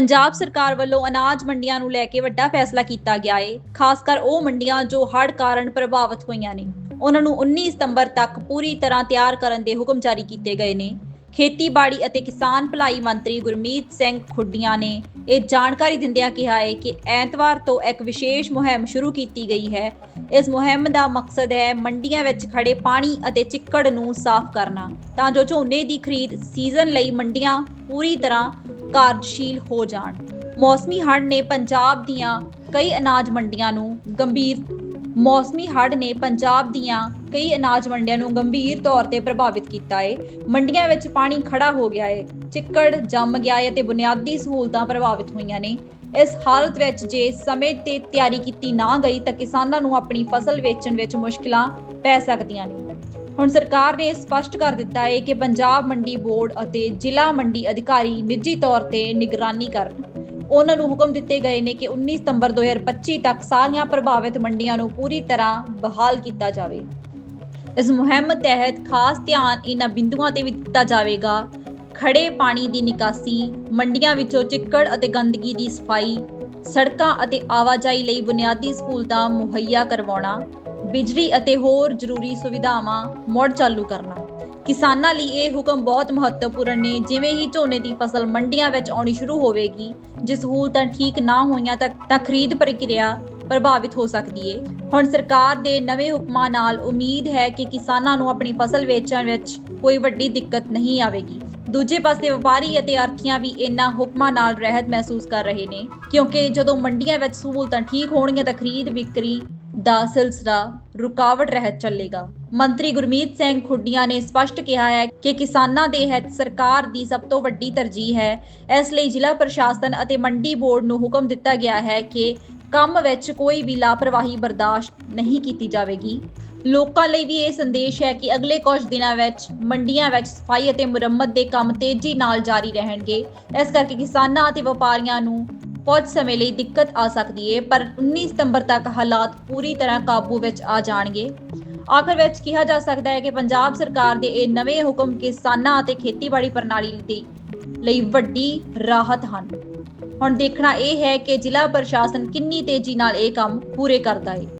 ਪੰਜਾਬ ਸਰਕਾਰ ਵੱਲੋਂ ਅਨਾਜ ਮੰਡੀਆਂ ਨੂੰ ਲੈ ਕੇ ਵੱਡਾ ਫੈਸਲਾ ਕੀਤਾ ਗਿਆ ਹੈ ਖਾਸ ਕਰ ਉਹ ਮੰਡੀਆਂ ਜੋ ਹੜ੍ਹ ਕਾਰਨ ਪ੍ਰਭਾਵਿਤ ਹੋਈਆਂ ਨੇ। ਉਹਨਾਂ ਨੂੰ 19 ਸਤੰਬਰ ਤੱਕ ਪੂਰੀ ਤਰ੍ਹਾਂ ਤਿਆਰ ਕਰਨ ਦੇ ਹੁਕਮ ਜਾਰੀ ਕੀਤੇ ਗਏ ਨੇ। ਖੇਤੀਬਾੜੀ ਅਤੇ ਕਿਸਾਨ ਭਲਾਈ ਮੰਤਰੀ ਗੁਰਮੀਤ ਸਿੰਘ ਖੁੱਡੀਆਂ ਨੇ ਇਹ ਜਾਣਕਾਰੀ ਦਿੰਦਿਆਂ ਕਿਹਾ ਹੈ ਕਿ ਐਤਵਾਰ ਤੋਂ ਇੱਕ ਵਿਸ਼ੇਸ਼ ਮੁਹਿੰਮ ਸ਼ੁਰੂ ਕੀਤੀ ਗਈ ਹੈ। ਇਸ ਮੁਹਿੰਮ ਦਾ ਮਕਸਦ ਹੈ ਮੰਡੀਆਂ ਵਿੱਚ ਖੜੇ ਪਾਣੀ ਅਤੇ ਚਿੱਕੜ ਨੂੰ ਸਾਫ਼ ਕਰਨਾ, ਤਾਂ ਜੋ ਝੋਨੇ ਦੀ ਖਰੀਦ ਸੀਜ਼ਨ ਲਈ ਮੰਡੀਆਂ ਪੂਰੀ ਤਰ੍ਹਾਂ ਕਾਰਜਸ਼ੀਲ ਹੋ ਜਾਣ। ਮੌਸਮੀ ਹੜ੍ਹ ਨੇ ਪੰਜਾਬ ਦੀਆਂ ਕਈ ਅਨਾਜ ਮੰਡੀਆਂ ਨੂੰ ਗੰਭੀਰ ਮੌਸਮੀ ਹੜ੍ਹ ਨੇ ਪੰਜਾਬ ਦੀਆਂ ਕਈ ਅਨਾਜ ਮੰਡੀਆਂ ਨੂੰ ਗੰਭੀਰ ਤੌਰ ਤੇ ਪ੍ਰਭਾਵਿਤ ਕੀਤਾ ਹੈ ਮੰਡੀਆਂ ਵਿੱਚ ਪਾਣੀ ਖੜਾ ਹੋ ਗਿਆ ਹੈ ਚਿੱਕੜ ਜੰਮ ਗਿਆ ਹੈ ਤੇ ਬੁਨਿਆਦੀ ਸਹੂਲਤਾਂ ਪ੍ਰਭਾਵਿਤ ਹੋਈਆਂ ਨੇ। ਇਸ ਹਾਲਤ ਵਿੱਚ ਜੇ ਸਮੇਂ ਤੇ ਤਿਆਰੀ ਕੀਤੀ ਨਾ ਗਈ ਤਾਂ ਕਿਸਾਨਾਂ ਨੂੰ ਆਪਣੀ ਫਸਲ ਵੇਚਣ ਵਿੱਚ ਮੁਸ਼ਕਲਾਂ ਪੈ ਸਕਦੀਆਂ ਨੇ। ਹੁਣ ਸਰਕਾਰ ਨੇ ਸਪਸ਼ਟ ਕਰ ਦਿੱਤਾ ਹੈ ਕਿ ਪੰਜਾਬ ਮੰਡੀ ਬੋਰਡ ਅਤੇ ਜ਼ਿਲ੍ਹਾ ਮੰਡੀ ਅਧਿਕਾਰੀ ਨਿੱਜੀ ਤੌਰ ਤੇ ਨਿਗਰਾਨੀ ਕਰਨ। ਉਹਨਾਂ ਨੂੰ ਹੁਕਮ ਦਿੱਤੇ ਗਏ ਨੇ ਕਿ 19 ਸਤੰਬਰ 2025 ਤੱਕ ਸਾਰੀਆਂ ਪ੍ਰਭਾਵਿਤ ਮੰਡੀਆਂ ਨੂੰ ਪੂਰੀ ਤਰ੍ਹਾਂ ਬਹਾਲ ਕੀਤਾ ਜਾਵੇ। ਇਸ ਮੁਹਿੰਮ ਤਹਿਤ ਖਾਸ ਧਿਆਨ ਇਹਨਾਂ ਬਿੰਦੂਆਂ ਤੇ ਵੀ ਦਿੱਤਾ ਜਾਵੇਗਾ। ਖੜੇ ਪਾਣੀ ਦੀ ਨਿਕਾਸੀ, ਮੰਡੀਆਂ ਵਿੱਚੋਂ ਚਿੱਕੜ ਅਤੇ ਗੰਦਗੀ ਦੀ ਸਫ਼ਾਈ, ਸੜਕਾਂ ਅਤੇ ਆਵਾਜਾਈ ਲਈ ਬੁਨਿਆਦੀ ਸਹੂਲਤਾਂ ਮੁਹੱਈਆ ਕਰਵਾਉਣਾ ਬਿਜਲੀ ਅਤੇ ਹੋਰ ਜ਼ਰੂਰੀ ਸੁਵਿਧਾਵਾਂ ਮੁੜ ਚਾਲੂ ਕਰਨਾ। ਕਿਸਾਨਾਂ ਲਈ ਇਹ ਹੁਕਮ ਬਹੁਤ ਮਹੱਤਵਪੂਰਨ ਨੇ। ਜਿਵੇਂ ਹੀ ਝੋਨੇ ਦੀ ਫਸਲ ਮੰਡੀਆਂ ਵਿੱਚ ਆਉਣੀ ਸ਼ੁਰੂ ਹੋਵੇਗੀ, ਜੇ ਸਹੂਲਤਾਂ ਠੀਕ ਨਾ ਹੋਈਆਂ ਤਾਂ ਖਰੀਦ ਪ੍ਰਕਿਰਿਆ ਪ੍ਰਭਾਵਿਤ ਹੋ ਸਕਦੀ ਹੈ ਹੁਣ ਸਰਕਾਰ ਦੇ ਨਵੇਂ ਹੁਕਮਾਂ ਨਾਲ ਉਮੀਦ ਹੈ ਕਿ ਕਿਸਾਨਾਂ ਨੂੰ ਆਪਣੀ ਫਸਲ ਵੇਚਣ ਵਿੱਚ ਕੋਈ ਵੱਡੀ ਦਿੱਕਤ ਨਹੀਂ ਆਵੇਗੀ। ਦੂਜੇ ਪਾਸੇ ਵਪਾਰੀ ਅਤੇ ਆਰਥੀਆਂ ਵੀ ਇਹਨਾਂ ਹੁਕਮਾਂ ਨਾਲ ਰਹਿਤ ਮਹਿਸੂਸ ਕਰ ਰਹੇ ਨੇ। ਕਿਉਂਕਿ ਜਦੋਂ ਮੰਡੀਆਂ ਵਿੱਚ ਸਹੂਲਤਾਂ ਠੀਕ ਹੋਣਗੀਆਂ ਤਾਂ ਖਰੀਦ ਵਿਕਰੀ ਦਾ ਸਿਲਸਿਲਾ ਰੁਕਾਵਟ ਰਹਿਤ ਚੱਲੇਗਾ। ਮੰਤਰੀ ਗੁਰਮੀਤ ਸਿੰਘ ਖੁੱਡੀਆਂ ਨੇ ਸਪਸ਼ਟ ਕਿਹਾ ਹੈ ਕਿ ਕਿਸਾਨਾਂ ਦੇ ਹਿੱਤ ਸਰਕਾਰ ਦੀ ਸਭ ਤੋਂ ਵੱਡੀ ਤਰਜੀਹ ਹੈ। ਇਸ ਲਈ ਜ਼ਿਲ੍ਹਾ ਪ੍ਰਸ਼ਾਸਨ ਅਤੇ ਮੰਡੀ ਬੋਰਡ ਨੂੰ ਹੁਕਮ ਦਿੱਤਾ ਗਿਆ ਹੈ ਕਿ ਕੰਮ ਵਿੱਚ ਕੋਈ ਵੀ ਲਾਪਰਵਾਹੀ ਬਰਦਾਸ਼ਤ ਨਹੀਂ ਕੀਤੀ ਜਾਵੇਗੀ। ਲੋਕਾਂ ਲਈ ਵੀ ਇਹ ਸੰਦੇਸ਼ ਹੈ ਕਿ ਅਗਲੇ ਕੁਝ ਦਿਨਾਂ ਵਿੱਚ ਮੰਡੀਆਂ ਵਿੱਚ ਸਫ਼ਾਈ ਅਤੇ ਮੁਰੰਮਤ ਦੇ ਕੰਮ ਤੇਜ਼ੀ ਨਾਲ ਜਾਰੀ ਰਹਿਣਗੇ। ਇਸ ਕਰਕੇ ਕਿਸਾਨਾਂ ਅਤੇ ਵਪਾਰੀਆਂ ਨੂੰ ਕੁਝ ਸਮੇਂ ਲਈ ਦਿੱਕਤ ਆ ਸਕਦੀ ਹੈ ਪਰ 19 ਸਤੰਬਰ ਤੱਕ ਹਾਲਾਤ ਪੂਰੀ ਤਰ੍ਹਾਂ ਕਾਬੂ ਵਿੱਚ ਆ ਜਾਣਗੇ। ਆਖਰ ਵਿੱਚ ਕਿਹਾ ਜਾ ਸਕਦਾ ਹੈ ਕਿ ਪੰਜਾਬ ਸਰਕਾਰ ਦੇ ਇਹ ਨਵੇਂ ਹੁਕਮ ਕਿਸਾਨਾਂ ਅਤੇ ਖੇਤੀਬਾੜੀ ਪ੍ਰਣਾਲੀ ਦੇ ਲਈ ਵੱਡੀ ਰਾਹਤ ਹਨ। ਹੁਣ ਦੇਖਣਾ ਇਹ ਹੈ ਕਿ ਜ਼ਿਲ੍ਹਾ ਪ੍ਰਸ਼ਾਸਨ ਕਿੰਨੀ ਤੇਜ਼ੀ ਨਾਲ ਇਹ ਕੰਮ ਪੂਰੇ ਕਰਦਾ ਹੈ